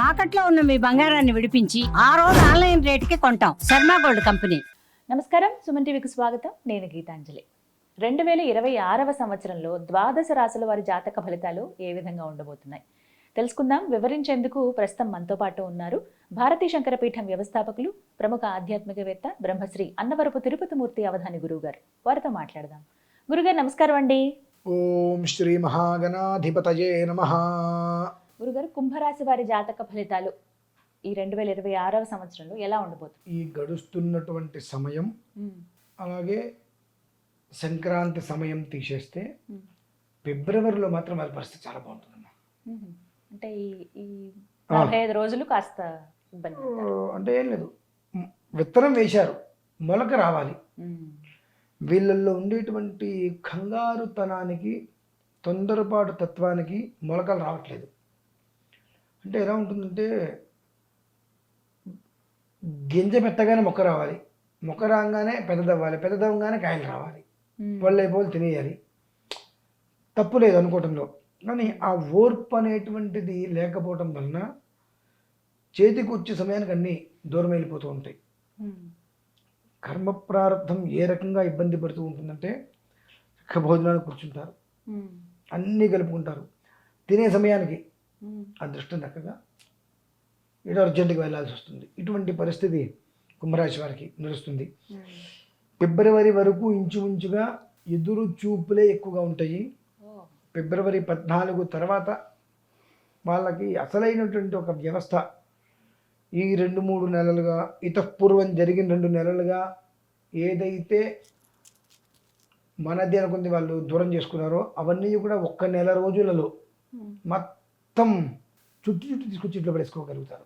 తాకట్లో ఉన్న మీ బంగారాన్ని విడిపించి ఆ రోజు ఆన్లైన్ రేటుకి కొంటాం. Sharma gold company. నమస్కారం సుమన్ టీవీకి స్వాగతం. నేను గీతాంజలి. రెండు వేల ఇరవై ఆరవ సంవత్సరంలో ద్వాదశ రాశుల వారి జాతక ఫలితాలు ఏ విధంగా ఉండబోతున్నాయి? తెలుసుకుందాం. వివరించేందుకు ప్రస్తుతం మనతో పాటు ఉన్నారు భారతీ శంకరపీఠం వ్యవస్థాపకులు ప్రముఖ ఆధ్యాత్మికవేత్త బ్రహ్మశ్రీ అన్నవరపు తిరుపతిమూర్తి అవధాని గురువు గారు వారితో మాట్లాడదాం. గురుగారు నమస్కారం అండి. ఓం శ్రీ మహాగణాధిపతయే నమ. గురుగారు కుంభరాశి వారి జాతక ఫలితాలు ఈ రెండు వేల ఇరవై ఆరవ సంవత్సరంలో ఎలా ఉండబోతుంది? ఈ గడుస్తున్నటువంటి సమయం అలాగే సంక్రాంతి సమయం తీసేస్తే ఫిబ్రవరిలో మాత్రం వారి పరిస్థితి చాలా బాగుంటుందమ్మా. అంటే ఈ ఐదు రోజులు కాస్త ఇబ్బంది అంటే ఏం లేదు. విత్తనం వేశారు మొలక రావాలి. వీళ్ళల్లో ఉండేటువంటి కంగారుతనానికి తొందరపాటు తత్వానికి మొలకలు రావట్లేదు. అంటే ఎలా ఉంటుందంటే గింజ పెట్టగానే మొక్క రావాలి మొక్క రాగానే పెద్దదవ్వాలి పెద్దదవ్వగానే కాయలు రావాలి. వాళ్ళు అయిపోయి తినేయాలి తప్పు లేదు అనుకోవటంలో కానీ ఆ ఓర్పు అనేటువంటిది లేకపోవటం వలన చేతికి వచ్చే సమయానికి అన్నీ దూరం వెళ్ళిపోతూ ఉంటాయి. కర్మ ప్రారంధం ఏ రకంగా ఇబ్బంది పడుతూ ఉంటుందంటే భోజనానికి కూర్చుంటారు. అన్నీ కలుపుకుంటారు తినే సమయానికి. అదృష్టం దక్కగా ఇటు అర్జెంటుగా వెళ్ళాల్సి వస్తుంది ఇటువంటి పరిస్థితి కుంభరాశి వారికి నడుస్తుంది. ఫిబ్రవరి వరకు ఇంచుమించుగా ఎదురు చూపులే ఎక్కువగా ఉంటాయి. ఫిబ్రవరి పద్నాలుగు తర్వాత వాళ్ళకి అసలైనటువంటి ఒక వ్యవస్థ ఈ రెండు మూడు నెలలుగా ఇతపూర్వం జరిగిన రెండు నెలలుగా ఏదైతే మనది అనుకుంది వాళ్ళు దూరం చేసుకున్నారో అవన్నీ కూడా ఒక్క నెల రోజులలో. మొత్తం చుట్టూ చుట్టూ తీసుకొచ్చి ఇంట్లో పడేసుకోగలుగుతారు.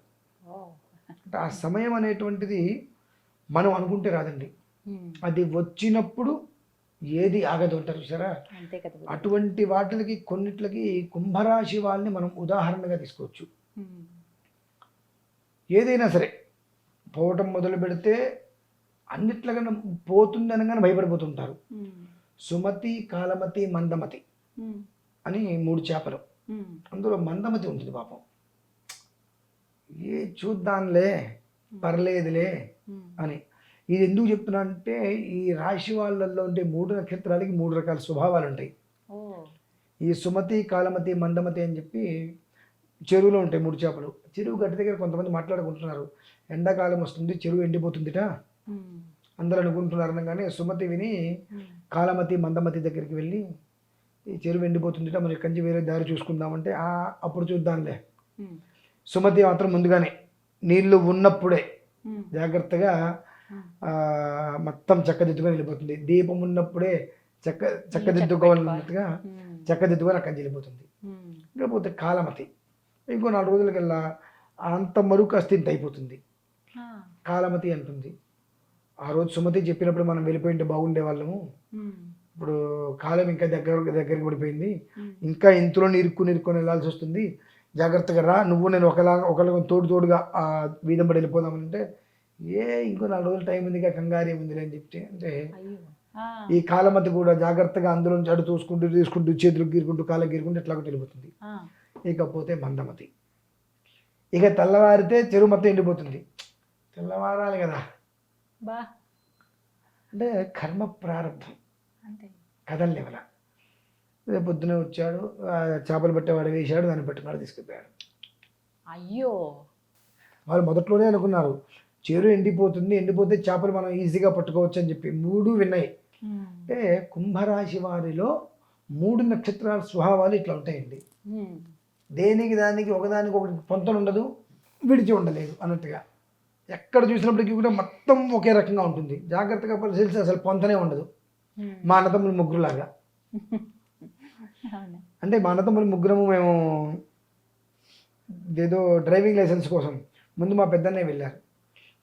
అంటే ఆ సమయం అనేటువంటిది మనం అనుకుంటే రాదండి. అది వచ్చినప్పుడు ఏది ఆగదు అంటారు చూసారా. అటువంటి వాటికి కొన్నిట్లకి కుంభరాశి వాళ్ళని మనం ఉదాహరణగా తీసుకోవచ్చు. ఏదైనా సరే పోవటం మొదలు పెడితే అన్నిట్లకన్నా పోతుంది అనగానే భయపడిపోతుంటారు. సుమతి కాలమతి మందమతి. అని మూడు చేపలు. అందులో మందమతి ఉంటుంది పాపం ఏ చూద్దాంలే పర్లేదులే. అని ఇది ఎందుకు చెప్తున్నా అంటే ఈ రాశి వాళ్ళల్లో ఉండే మూడు నక్షత్రాలకి మూడు రకాల స్వభావాలు ఉంటాయి. ఈ సుమతి కాలమతి మందమతి అని చెప్పి చెరువులో ఉంటాయి మూడు చేపలు చెరువు గట్టి దగ్గర కొంతమంది మాట్లాడుకుంటున్నారు ఎండాకాలం వస్తుంది చెరువు ఎండిపోతుందిట. అందరూ అనుకుంటున్నారు అనగానే సుమతి విని. కాలమతి మందమతి దగ్గరికి వెళ్ళి ఈ చెరువు ఎండిపోతుందిట మరి కంచి వేరే దారి చూసుకుందామంటే "ఆ, అప్పుడు చూద్దాంలే. సుమతి మాత్రం ముందుగానే నీళ్ళు ఉన్నప్పుడే. జాగ్రత్తగా మొత్తం చక్కదిద్దుకొని వెళ్ళిపోతుంది దీపం ఉన్నప్పుడే చక్క చక్కదిద్దుకోవాలన్నట్టుగా. చక్కదిద్దుకొని అక్కడి నుంచి వెళ్ళిపోతుంది ఉమ్. ఇకపోతే కాలమతి ఇంకో నాలుగు రోజులకల్లా అంత మరుకు అస్థింత అయిపోతుంది. కాలమతి అంటుంది ఆ రోజు సుమతి చెప్పినప్పుడు మనం వెళ్ళిపోయింటే బాగుండే వాళ్ళము. ఇప్పుడు కాలం ఇంకా దగ్గర దగ్గరికి పడిపోయింది. ఇంకా ఇంతలో ఇరుక్కుని ఇరుక్కొని వెళ్ళాల్సి వస్తుంది. జాగ్రత్తగా రా. నువ్వు నేను ఒకలా ఒకళ్ళ తోడు తోడుగా ఆ వీధం పడి వెళ్ళిపోదామంటే ఏ ఇంకో నాలుగు రోజులు టైం ఉందిగా కంగారు ఏముంది అని చెప్తే అంటే. ఈ కాలమతి కూడా జాగ్రత్తగా అందులో నుంచి అడు చూసుకుంటూ తీసుకుంటూ చేతులు గీరుకుంటూ కాళ్ళ గీరుకుంటూ ఎట్లా వెళ్ళిపోతుంది. ఇకపోతే మందమతి. ఇక తెల్లవారితే చెరువు మొత్తం ఎండిపోతుంది. తెల్లవారాలి కదా. అంటే కర్మ ప్రారంభం. అంతే కదలలేవల రేపు పొద్దున వచ్చాడు చేపలు పట్టేవాడు వేశాడు దాన్ని పట్టుకున్నాడు తీసుకెళ్ళాడు అయ్యో! వాళ్ళు మొదట్లోనే అనుకున్నారు చెరువు ఎండిపోతుంది ఎండిపోతే చేపలు మనం ఈజీగా పట్టుకోవచ్చు అని చెప్పి మూడు విన్నాయి. అంటే కుంభరాశి వారిలో మూడు నక్షత్రాల స్వభావాలు ఇట్లా ఉంటాయండి. దేనికి దానికి ఒకదానికి ఒకటి పొంతన ఉండదు విడిచి ఉండలేదు అన్నట్టుగా. ఎక్కడ చూసినప్పటికీ కూడా మొత్తం ఒకే రకంగా ఉంటుంది. జాగ్రత్తగా పరిశీలిస్తే అసలు పొంతనే ఉండదు. మా అన్నతమ్ములు ముగ్గురులాగా. అంటే మా అన్నతమ్ములు ముగ్గురము మేము ఏదో డ్రైవింగ్ లైసెన్స్ కోసం ముందు మా పెద్దన్నే వెళ్ళారు.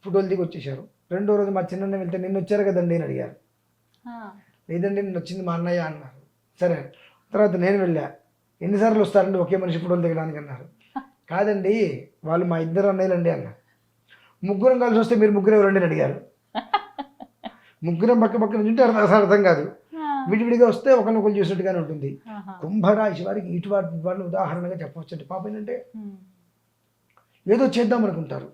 ఫోటోలు దిగి వచ్చేసారు రెండో రోజు మా చిన్నన్న వెళ్తే నిన్న వచ్చారు కదండి అని అడిగారు. లేదండి నిన్న వచ్చింది మా అన్నయ్య అన్నారు. సరే తర్వాత నేను వెళ్ళా. ఎన్నిసార్లు వస్తారండి ఒకే మనిషి ఫోటోలు దిగడానికి అన్నారు. కాదండి వాళ్ళు మా ఇద్దరు అన్నయ్యలండి అన్నారు. ముగ్గురం కలిసి వస్తే మీరు ముగ్గురు ఎవరండి అని అడిగారు. ముగ్గురం పక్క పక్క నుంచి ఉంటే అసలు అర్థం కాదు. విడివిడిగా వస్తే ఒకరినొకరు చూసినట్టుగానే ఉంటుంది. కుంభరాశి వారికి ఇటువంటి వాళ్ళని ఉదాహరణగా చెప్పవచ్చు అంటే పాపం ఏంటంటే. ఏదో చేద్దాం అనుకుంటారు.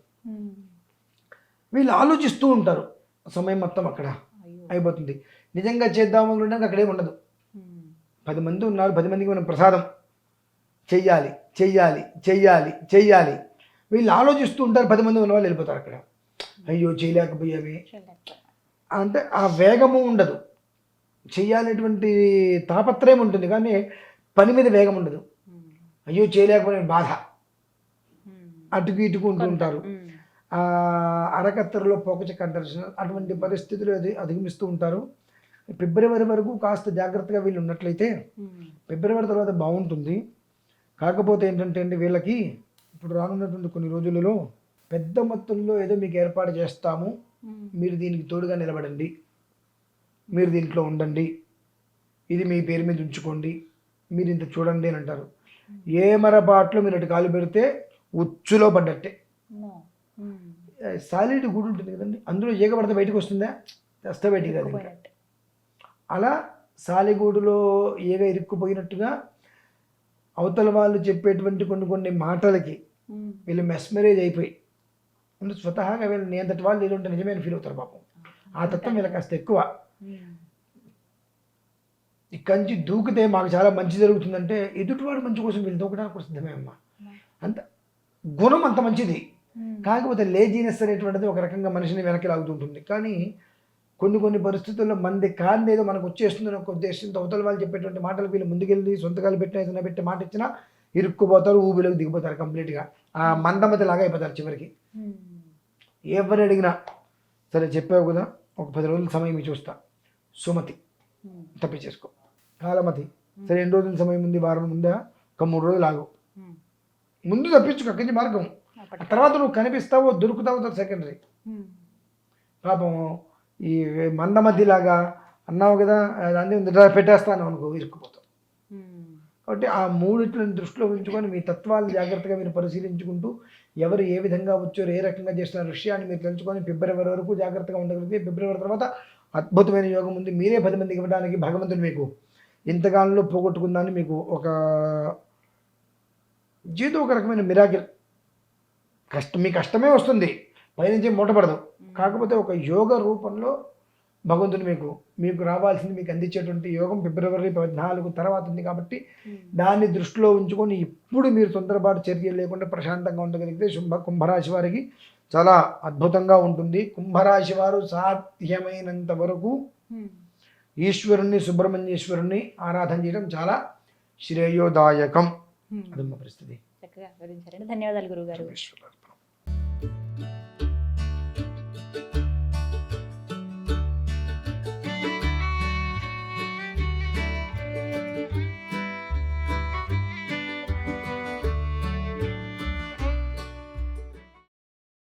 వీళ్ళు ఆలోచిస్తూ ఉంటారు. సమయం మొత్తం అక్కడ అయిపోతుంది. నిజంగా చేద్దాం అనుకుంటే అక్కడేం ఉండదు. పది మంది ఉన్నారు. పది మందికి మనం ప్రసాదం చెయ్యాలి చెయ్యాలి చెయ్యాలి చెయ్యాలి. వీళ్ళు ఆలోచిస్తూ ఉంటారు. పది మంది ఉన్న వాళ్ళు వెళ్ళిపోతారు అక్కడ. అయ్యో చేయలేకపోయామే. చేయలేకపోయా. అంటే ఆ వేగము ఉండదు చెయ్యాలనేటువంటి తాపత్రయం ఉంటుంది కానీ పని మీద వేగం ఉండదు. అయ్యో చేయలేకపోయిన బాధ. అటుకు ఇటుకు ఉంటూ ఉంటారు అరకత్తెరలో పోకచెక్క అంటారు? అటువంటి పరిస్థితులు అది అధిగమిస్తూ ఉంటారు ఫిబ్రవరి వరకు కాస్త జాగ్రత్తగా వీళ్ళు ఉన్నట్లయితే. ఫిబ్రవరి తర్వాత బాగుంటుంది కాకపోతే ఏంటంటే అండి వీళ్ళకి ఇప్పుడు రానున్నటువంటి కొన్ని రోజులలో పెద్ద మొత్తంలో ఏదో మీకు ఏర్పాటు చేస్తాము. మీరు దీనికి తోడుగా నిలబడండి. మీరు దీంట్లో ఉండండి. ఇది మీ పేరు మీద ఉంచుకోండి. మీరు ఇంత చూడండి అని అంటారు. ఏ మరపాట్లో మీరు అటు కాలు పెడితే ఉచ్చులో పడ్డట్టే. సాలిడ్ గూడు ఉంటుంది కదండి. అందులో ఈగ పడితే బయటకు వస్తుందా? తెస్తే బయటికి ఇరుక్కుపోయినట్టే. అలా సాలిగూడులో ఈగ ఇరుక్కుపోయినట్టుగా అవతల వాళ్ళు చెప్పేటువంటి కొన్ని కొన్ని మాటలకి. వీళ్ళు మెస్మరేజ్ అయిపోయి స్వతహాగా వీళ్ళు నేంతటి వాళ్ళు వీళ్ళు ఉంటే నిజమైన ఫీల్ అవుతారు పాపం. ఆ తత్వం వీళ్ళకి కాస్త ఎక్కువ. ఇక్కడి నుంచి దూకితే మాకు చాలా మంచి జరుగుతుందంటే ఎదుటివాడు మంచి కోసం వీళ్ళు దూకడానికి కూడా సిద్ధమే అమ్మ. అంత గుణం అంత మంచిది. కాకపోతే లేజీనెస్ అనేటువంటిది ఒక రకంగా మనిషిని వెనక్కి లాగుతుంటుంది. కానీ కొన్ని కొన్ని పరిస్థితుల్లో మంది కాని ఏదో మనకు వచ్చేస్తుందని ఒక ఉద్దేశంతో అవతల వాళ్ళు చెప్పేటువంటి మాటలు వీళ్ళు ముందుకెళ్ళి సొంతకాలు పెట్టిన ఏదైనా పెట్టి మాట ఇచ్చినా ఇరుక్కుపోతారు ఊబిలోకి దిగిపోతారు కంప్లీట్గా. ఆ మందమతి లాగా అయిపోతారు చివరికి. ఉమ్. ఎవరు అడిగినా సరే చెప్పావు కదా ఒక పది రోజుల సమయం చూస్తా సుమతి ఉమ్. తప్పించేసుకో కాలమతి సరే ఎన్ని రోజుల సమయం ఉంది వారం ముందా ఒక మూడు రోజులు ఆగు. ముందు తప్పించుకో అక్కడి మార్గం. తర్వాత నువ్వు కనిపిస్తావో దొరుకుతావో సెకండరీ. పాపం ఈ మందమద్దిలాగా అన్నావు కదా దాన్ని పెట్టేస్తాను అనుకో ఇరుక్కుపోతావు. కాబట్టి ఆ మూడిట్లను దృష్టిలో ఉంచుకొని మీ తత్వాలు జాగ్రత్తగా మీరు పరిశీలించుకుంటూ ఎవరు ఏ విధంగా వచ్చారు ఏ రకంగా చేస్తున్న విషయాన్ని మీరు తెలుసుకొని ఫిబ్రవరి వరకు జాగ్రత్తగా ఉండగలిగితే ఫిబ్రవరి తర్వాత అద్భుతమైన యోగం ఉంది. మీరే పది మందికి ఇవ్వడానికి భగవంతుడు మీకు ఇంతకాలంలో పోగొట్టుకుందాన్ని మీకు ఒక జీవితం ఒక రకమైన మిరాకిల్ కష్టం మీ కష్టమే వస్తుంది. పైనుంచి మూటపడదు. కాకపోతే ఒక యోగ రూపంలో భగవంతుడు మీకు మీకు రావాల్సింది మీకు అందించేటువంటి యోగం ఫిబ్రవరి పద్నాలుగు తర్వాత ఉంది కాబట్టి ఉమ్. దాన్ని దృష్టిలో ఉంచుకొని ఇప్పుడు మీరు తొందరపాటు చర్యలు లేకుండా ప్రశాంతంగా ఉండగలిగితే శుభ కుంభరాశి వారికి చాలా అద్భుతంగా ఉంటుంది కుంభరాశి వారు సాధ్యమైనంత వరకు ఉమ్. ఈశ్వరుణ్ణి సుబ్రహ్మణ్యేశ్వరుణ్ణి ఆరాధన చేయడం చాలా శ్రేయోదాయకం ఉమ్. అదమ్మ పరిస్థితి ధన్యవాదాలు గురుగారు.